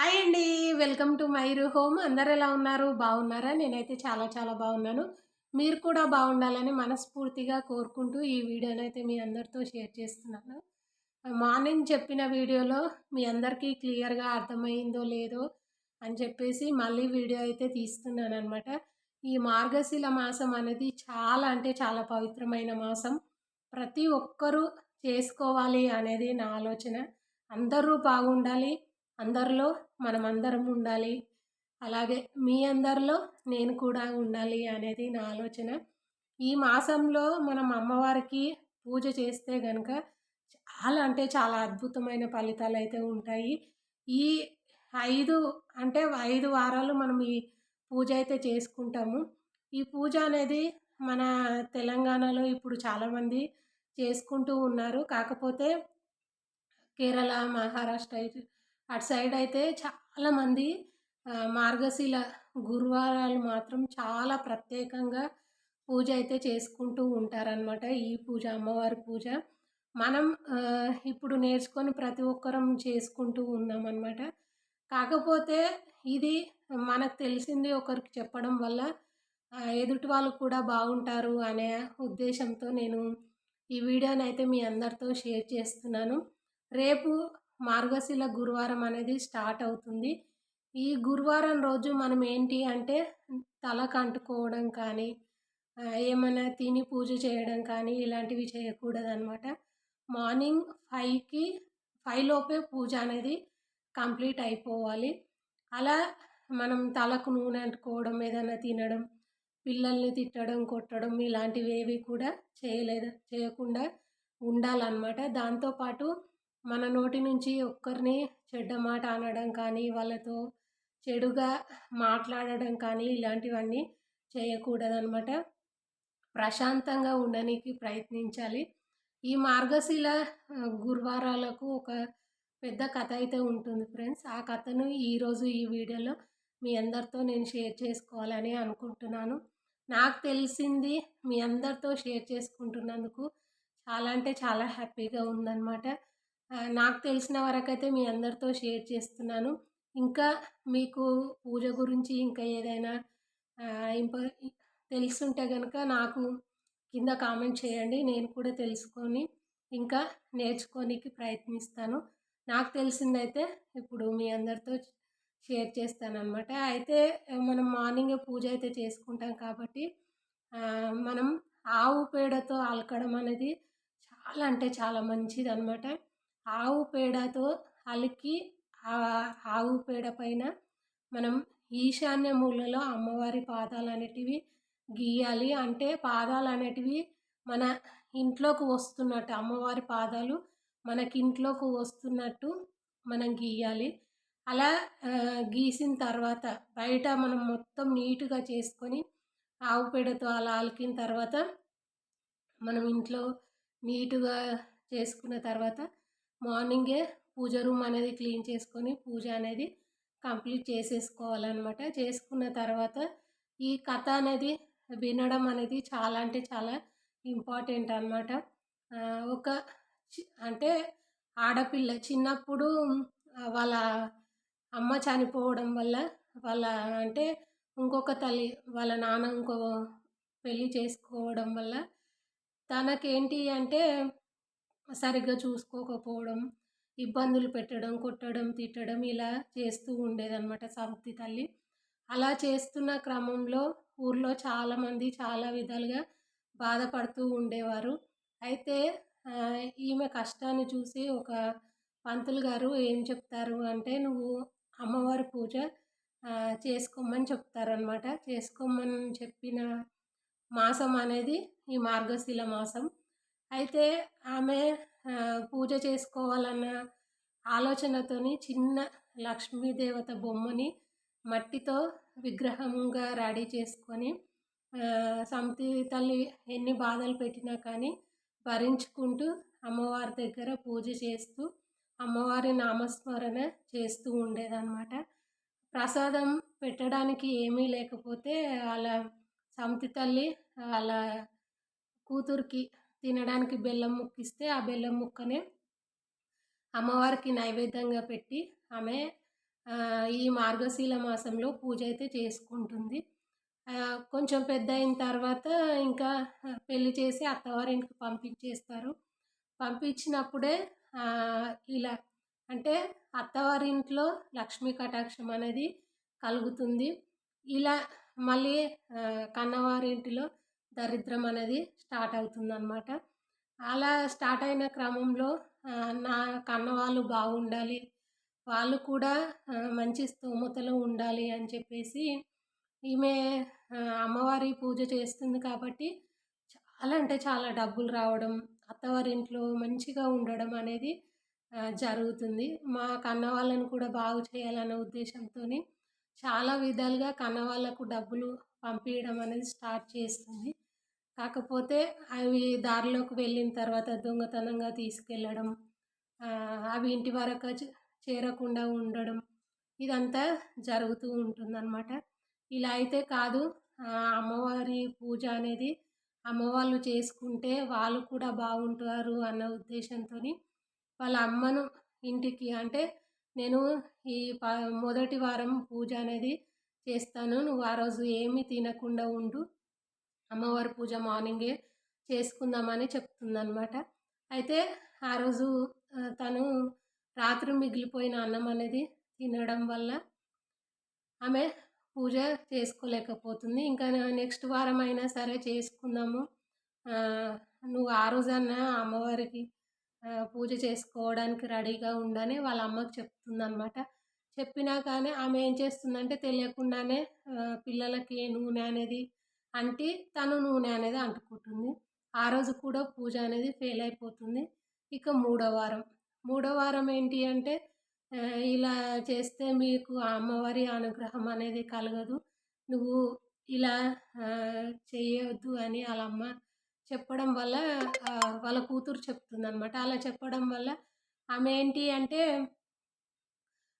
Hi అండి. Welcome to మైరు home. అందరు ఎలా ఉన్నారు? బాగున్నారా? నేనైతే చాలా చాలా బాగున్నాను. మీరు కూడా బాగుండాలని మనస్ఫూర్తిగా కోరుకుంటూ ఈ వీడియోని అయితే మీ అందరితో షేర్ చేస్తున్నాను. మార్నింగ్ చెప్పిన వీడియోలో మీ అందరికీ క్లియర్గా అర్థమైందో లేదో అని చెప్పేసి మళ్ళీ వీడియో అయితే తీస్తున్నాను అనమాట ఈ మార్గశిల మాసం అనేది చాలా అంటే చాలా పవిత్రమైన మాసం. ప్రతి ఒక్కరూ చేసుకోవాలి అనేది నా ఆలోచన. అందరూ బాగుండాలి. అందరిలో మనం అందరం ఉండాలి. అలాగే మీ అందరిలో నేను కూడా ఉండాలి అనేది నా ఆలోచన. ఈ మాసంలో మనం అమ్మవారికి పూజ చేస్తే కనుక చాలా అంటే చాలా అద్భుతమైన ఫలితాలు అయితే ఉంటాయి. ఈ ఐదు అంటే ఐదు వారాలు మనం ఈ పూజ అయితే చేసుకుంటాము. ఈ పూజ అనేది మన తెలంగాణలో ఇప్పుడు చాలామంది చేసుకుంటూ ఉన్నారు. కాకపోతే కేరళ మహారాష్ట్ర అటు సైడ్ అయితే చాలామంది మార్గశీల గురువారాలు మాత్రం చాలా ప్రత్యేకంగా పూజ అయితే చేసుకుంటూ ఉంటారనమాట ఈ పూజ అమ్మవారి పూజ. మనం ఇప్పుడు నేర్చుకొని ప్రతి ఒక్కరం చేసుకుంటూ ఉన్నామన్నమాట. కాకపోతే ఇది మనకు తెలిసింది ఒకరికి చెప్పడం వల్ల ఎదుటి వాళ్ళు కూడా బాగుంటారు అనే ఉద్దేశంతో నేను ఈ వీడియోని అయితే మీ అందరితో షేర్ చేస్తున్నాను. రేపు మార్గశిల గురువారం అనేది స్టార్ట్ అవుతుంది. ఈ గురువారం రోజు మనం ఏంటి అంటే తలకు అంటుకోవడం కానీ ఏమైనా తిని పూజ చేయడం కానీ ఇలాంటివి చేయకూడదు అనమాట మార్నింగ్ ఫైవ్కి ఫైవ్ లోపే పూజ అనేది కంప్లీట్ అయిపోవాలి. అలా మనం తలకు నూనె అంటుకోవడం ఏదైనా తినడం పిల్లల్ని తిట్టడం కొట్టడం ఇలాంటివి ఏవి కూడా చేయలేదు చేయకుండా ఉండాలన్నమాట. దాంతోపాటు మన నోటి నుంచి ఒక్కరిని చెడ్డ మాట అనడం కానీ వాళ్ళతో చెడుగా మాట్లాడడం కానీ ఇలాంటివన్నీ చేయకూడదనమాట ప్రశాంతంగా ఉండడానికి ప్రయత్నించాలి. ఈ మార్గశీల గురువారాలకు ఒక పెద్ద కథ అయితే ఉంటుంది ఫ్రెండ్స్. ఆ కథను ఈరోజు ఈ వీడియోలో మీ అందరితో నేను షేర్ చేసుకోవాలని అనుకుంటున్నాను. నాకు తెలిసింది మీ అందరితో షేర్ చేసుకుంటున్నందుకు చాలా అంటే చాలా హ్యాపీగా ఉందన్నమాట. నాకు తెలిసిన వరకైతే మీ అందరితో షేర్ చేస్తున్నాను. ఇంకా మీకు పూజ గురించి ఇంకా ఏదైనా ఇంప తెలుసుంటే కనుక నాకు కింద కామెంట్ చేయండి. నేను కూడా తెలుసుకొని ఇంకా నేర్చుకోనికి ప్రయత్నిస్తాను. నాకు తెలిసిందైతే ఇప్పుడు మీ అందరితో షేర్ చేస్తాను అనమాట అయితే మనం మార్నింగే పూజ అయితే చేసుకుంటాం కాబట్టి మనం ఆవు పేడతో అలకడం అనేది చాలా అంటే చాలా మంచిది అనమాట ఆవు పేడతో అలికి ఆవు పేడ పైన మనం ఈశాన్య మూలలో అమ్మవారి పాదాలు అనేటివి గీయాలి. అంటే పాదాలు అనేటివి మన ఇంట్లోకి వస్తున్నట్టు అమ్మవారి పాదాలు మనకి ఇంట్లోకి వస్తున్నట్టు మనం గీయాలి. అలా గీసిన తర్వాత బయట మనం మొత్తం నీట్గా చేసుకొని ఆవు పేడతో అలా అలికిన తర్వాత మనం ఇంట్లో నీటుగా చేసుకున్న తర్వాత మార్నింగే పూజ రూమ్ అనేది క్లీన్ చేసుకొని పూజ అనేది కంప్లీట్ చేసేసుకోవాలన్నమాట. చేసుకున్న తర్వాత ఈ కథ అనేది వినడం అనేది చాలా అంటే చాలా ఇంపార్టెంట్ అనమాట ఒక అంటే ఆడపిల్ల చిన్నప్పుడు వాళ్ళ అమ్మ చనిపోవడం వల్ల వాళ్ళ అంటే ఇంకొక తల్లి వాళ్ళ నాన్న ఇంకో పెళ్ళి చేసుకోవడం వల్ల తనకేంటి అంటే సరిగ్గా చూసుకోకపోవడం ఇబ్బందులు పెట్టడం కొట్టడం తిట్టడం ఇలా చేస్తూ ఉండేదన్నమాట సవతి తల్లి. అలా చేస్తున్న క్రమంలో ఊర్లో చాలామంది చాలా విధాలుగా బాధపడుతూ ఉండేవారు. అయితే ఈమె కష్టాన్ని చూసి ఒక పంతులు గారు ఏం చెప్తారు అంటే నువ్వు అమ్మవారి పూజ చేసుకోమని చెప్తారనమాట చేసుకోమని చెప్పిన మాసం అనేది ఈ మార్గశీల మాసం. అయితే ఆమె పూజ చేసుకోవాలన్న ఆలోచనతోని చిన్న లక్ష్మీదేవత బొమ్మని మట్టితో విగ్రహంగా రెడీ చేసుకొని సమితి తల్లి ఎన్ని బాధలు పెట్టినా కానీ భరించుకుంటూ అమ్మవారి దగ్గర పూజ చేస్తూ అమ్మవారి నామస్మరణ చేస్తూ ఉండేదన్నమాట. ప్రసాదం పెట్టడానికి ఏమీ లేకపోతే వాళ్ళ సమితి తల్లి వాళ్ళ కూతురికి తినడానికి బెల్లం ముక్కిస్తే ఆ బెల్లం ముక్కనే అమ్మవారికి నైవేద్యంగా పెట్టి ఆమె ఈ మార్గశీల మాసంలో పూజ అయితే చేసుకుంటుంది. కొంచెం పెద్ద అయిన తర్వాత ఇంకా పెళ్ళి చేసి అత్తవారింటికి పంపించేస్తారు. పంపించినప్పుడే ఇలా అంటే అత్తవారింట్లో లక్ష్మీ కటాక్షం అనేది కలుగుతుంది. ఇలా మళ్ళీ కన్నవారింటిలో దరిద్రం అనేది స్టార్ట్ అవుతుందన్నమాట. అలా స్టార్ట్ అయిన క్రమంలో నా కన్నవాళ్ళు బాగుండాలి వాళ్ళు కూడా మంచి స్తోమతలో ఉండాలి అని చెప్పేసి ఈమె అమ్మవారి పూజ చేస్తుంది కాబట్టి చాలా అంటే చాలా డబ్బులు రావడం అత్తవారింట్లో మంచిగా ఉండడం అనేది జరుగుతుంది. మా కన్న వాళ్ళని కూడా బాగు చేయాలన్న ఉద్దేశంతో చాలా విధాలుగా కన్న వాళ్ళకు డబ్బులు పంపించడం అనేది స్టార్ట్ చేస్తుంది. కాకపోతే అవి దారిలోకి వెళ్ళిన తర్వాత దొంగతనంగా తీసుకెళ్ళడం అవి ఇంటి వరకు చేరకుండా ఉండడం ఇదంతా జరుగుతూ ఉంటుందన్నమాట. ఇలా అయితే కాదు. అమ్మవారి పూజ అనేది అమ్మవాళ్ళు చేసుకుంటే వాళ్ళు కూడా బాగుంటారు అన్న ఉద్దేశంతో వాళ్ళ అమ్మను ఇంటికి అంటే నేను ఈ ప మొదటి వారం పూజ అనేది చేస్తాను. నువ్వు ఆ రోజు ఏమీ తినకుండా ఉండు. అమ్మవారి పూజ మార్నింగే చేసుకుందామని చెప్తుందనమాట అయితే ఆ రోజు తను రాత్రి మిగిలిపోయిన అన్నం అనేది తినడం వల్ల ఆమె పూజ చేసుకోలేకపోతుంది. ఇంకా నెక్స్ట్ వారం అయినా సరే చేసుకుందాము. నువ్వు ఆ రోజన్నా అమ్మవారికి పూజ చేసుకోవడానికి రెడీగా ఉండని వాళ్ళ అమ్మకి చెప్తుందనమాట చెప్పినా కానీ ఆమె ఏం చేస్తుందంటే తెలియకుండానే పిల్లలకి నూనె అనేది అంటే తను నూనె అనేది అంటుకుంటుంది. ఆ రోజు కూడా పూజ అనేది ఫెయిల్ అయిపోతుంది. ఇక మూడో వారం. మూడో వారం ఏంటి అంటే ఇలా చేస్తే మీకు అమ్మవారి అనుగ్రహం అనేది కలగదు. నువ్వు ఇలా చేయొద్దు అని వాళ్ళ అమ్మ చెప్పడం వల్ల వాళ్ళ కూతురు చెప్తుంది అనమాట అలా చెప్పడం వల్ల ఆమె ఏంటి అంటే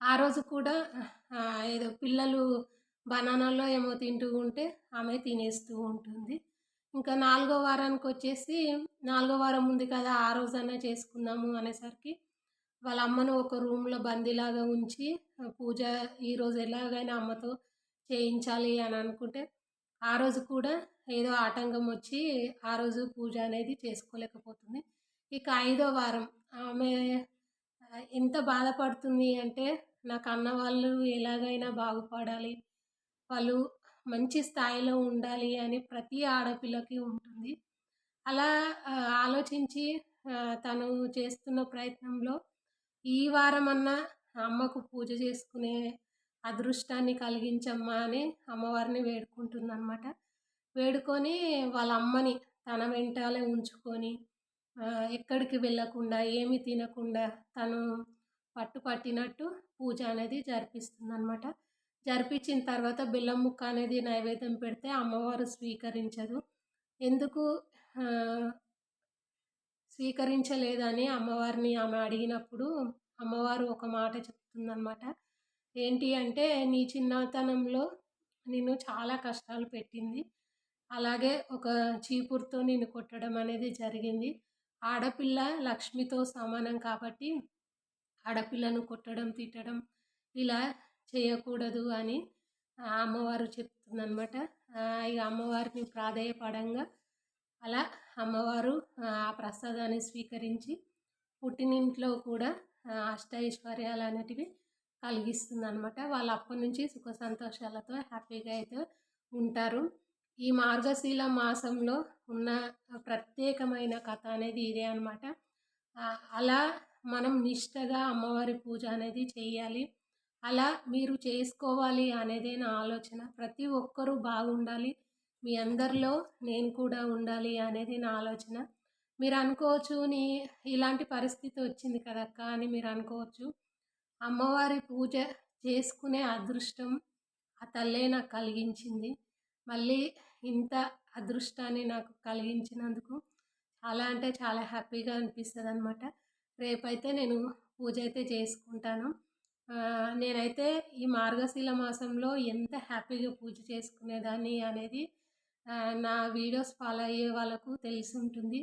ఆ రోజు కూడా ఏదో పిల్లలు బనానాలో ఏమో తింటూ ఉంటే ఆమె తినేస్తూ ఉంటుంది. ఇంకా నాలుగో వారానికి వచ్చేసి నాలుగో వారం ఉంది కదా ఆ రోజన్నా చేసుకుందాము అనేసరికి వాళ్ళ అమ్మను ఒక రూమ్లో బందీలాగా ఉంచి పూజ ఈరోజు ఎలాగైనా అమ్మతో చేయించాలి అని అనుకుంటే ఆ రోజు కూడా ఏదో ఆటంకం వచ్చి ఆ రోజు పూజ అనేది చేసుకోలేకపోతుంది. ఇక ఐదో వారం ఆమె ఎంత బాధపడుతుంది అంటే నాకు అన్న వాళ్ళు ఎలాగైనా బాగుపడాలి వాళ్ళు మంచి స్థాయిలో ఉండాలి అని ప్రతి ఆడపిల్లకి ఉంటుంది. అలా ఆలోచించి తను చేస్తున్న ప్రయత్నంలో ఈ వారమన్నా అమ్మకు పూజ చేసుకునే అదృష్టాన్ని కలిగించమ్మా అని అమ్మవారిని వేడుకుంటుందన్నమాట. వేడుకొని వాళ్ళ అమ్మని తన వెంటాలే ఉంచుకొని ఎక్కడికి వెళ్ళకుండా ఏమి తినకుండా తను పట్టు పట్టినట్టు పూజ అనేది జరిపిస్తుందన్నమాట. జరిపించిన తర్వాత బెల్లం ముక్క అనేది నైవేద్యం పెడితే అమ్మవారు స్వీకరించదు. ఎందుకు? స్వీకరించలేదని అమ్మవారిని ఆమె అడిగినప్పుడు అమ్మవారు ఒక మాట చెప్తుందన్నమాట. ఏంటి అంటే నీ చిన్నతనంలో నిన్ను చాలా కష్టాలు పెట్టింది. అలాగే ఒక చీపురుతో నిన్ను కొట్టడం అనేది జరిగింది. ఆడపిల్ల లక్ష్మితో సమానం కాబట్టి ఆడపిల్లను కొట్టడం తిట్టడం ఇలా చేయకూడదు అని అమ్మవారు చెప్తుందనమాట ఇక అమ్మవారిని ప్రాధాయపడంగా అలా అమ్మవారు ఆ ప్రసాదాన్ని స్వీకరించి పుట్టినింట్లో కూడా అష్టైశ్వర్యాలు అనేటివి కలిగిస్తుంది అనమాట వాళ్ళు అప్పటి నుంచి సుఖ సంతోషాలతో హ్యాపీగా అయితే ఉంటారు. ఈ మార్గశీల మాసంలో ఉన్న ప్రత్యేకమైన కథ అనేది ఇదే అనమాట అలా మనం నిష్టగా అమ్మవారి పూజ అనేది చేయాలి. అలా మీరు చేసుకోవాలి అనేదే నా ఆలోచన. ప్రతి ఒక్కరూ బాగుండాలి. మీ అందరిలో నేను కూడా ఉండాలి అనేది నా ఆలోచన. మీరు అనుకోవచ్చు నీ ఇలాంటి పరిస్థితి వచ్చింది కదక్క అని మీరు అనుకోవచ్చు. అమ్మవారి పూజ చేసుకునే అదృష్టం ఆ తల్లే నాకు కలిగించింది. మళ్ళీ ఇంత అదృష్టాన్ని నాకు కలిగించినందుకు చాలా అంటే చాలా హ్యాపీగా అనిపిస్తుంది అనమాట రేపైతే నేను పూజ అయితే చేసుకుంటాను. నేనైతే ఈ మార్గశీల మాసంలో ఎంత హ్యాపీగా పూజ చేసుకునేదాన్ని అనేది నా వీడియోస్ ఫాలో అయ్యే వాళ్ళకు తెలిసి ఉంటుంది.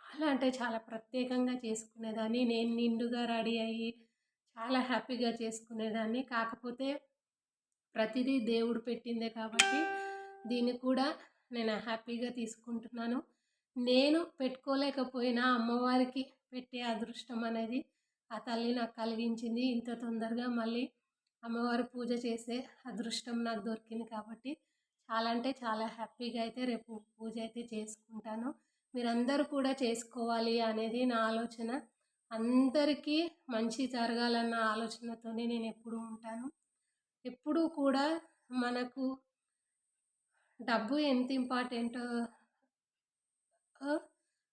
చాలా అంటే చాలా ప్రత్యేకంగా చేసుకునేదాన్ని. నేను నిండుగా రెడీ అయ్యి చాలా హ్యాపీగా చేసుకునేదాన్ని. కాకపోతే ప్రతిదీ దేవుడు పెట్టిందే కాబట్టి దీన్ని కూడా నేను హ్యాపీగా తీసుకుంటున్నాను. నేను పెట్టుకోలేకపోయినా అమ్మవారికి పెట్టే అదృష్టం అనేది ఆ తల్లి నాకు కలిగించింది. ఇంత తొందరగా మళ్ళీ అమ్మవారి పూజ చేసే అదృష్టం నాకు దొరికింది కాబట్టి చాలా అంటే చాలా హ్యాపీగా అయితే రేపు పూజ అయితే చేసుకుంటాను. మీరందరూ కూడా చేసుకోవాలి అనేది నా ఆలోచన. అందరికీ మంచి జరగాలన్న ఆలోచనతోనే నేను ఎప్పుడూ ఉంటాను. ఎప్పుడూ కూడా మనకు డబ్బు ఎంత ఇంపార్టెంటో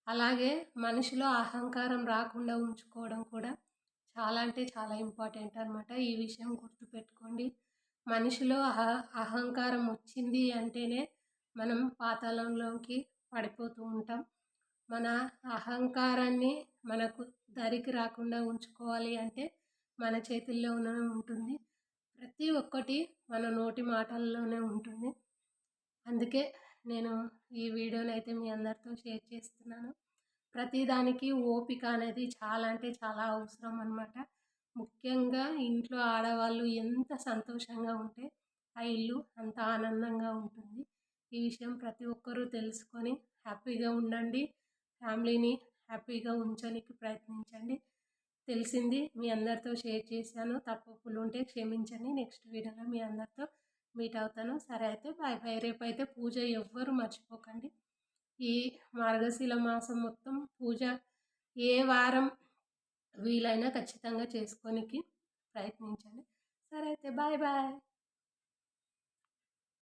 అలాగే మనిషిలో అహంకారం రాకుండా ఉంచుకోవడం కూడా చాలా అంటే చాలా ఇంపార్టెంట్ అనమాట ఈ విషయం గుర్తుపెట్టుకోండి. మనిషిలో అహ అహంకారం వచ్చింది అంటేనే మనం పాతాళంలోకి పడిపోతూ ఉంటాం. మన అహంకారాన్ని మనకు దరికి రాకుండా ఉంచుకోవాలి అంటే మన చేతుల్లోనే ఉంటుంది. ప్రతి ఒక్కటి మన నోటి మాటల్లోనే ఉంటుంది. అందుకే నేను ఈ వీడియోని అయితే మీ అందరితో షేర్ చేస్తున్నాను. ప్రతిదానికి ఓపిక అనేది చాలా అంటే చాలా అవసరం అనమాట ముఖ్యంగా ఇంట్లో ఆడవాళ్ళు ఎంత సంతోషంగా ఉంటే ఆ ఇల్లు అంత ఆనందంగా ఉంటుంది. ఈ విషయం ప్రతి ఒక్కరూ తెలుసుకొని హ్యాపీగా ఉండండి. ఫ్యామిలీని హ్యాపీగా ఉంచడానికి ప్రయత్నించండి. తెలిసింది మీ అందరితో షేర్ చేశాను. తప్పులు ఉంటే క్షమించండి. నెక్స్ట్ వీడియోలో మీ అందరితో మీట్ అవుతాను. సరే అయితే బాయ్ బాయ్. రేపు అయితే పూజ ఎవ్వరు మర్చిపోకండి. ఈ మార్గశిల మాసం మొత్తం పూజ ఏ వారం వీలైనా ఖచ్చితంగా చేసుకోనికి ప్రయత్నించండి. సరే అయితే బాయ్ బాయ్.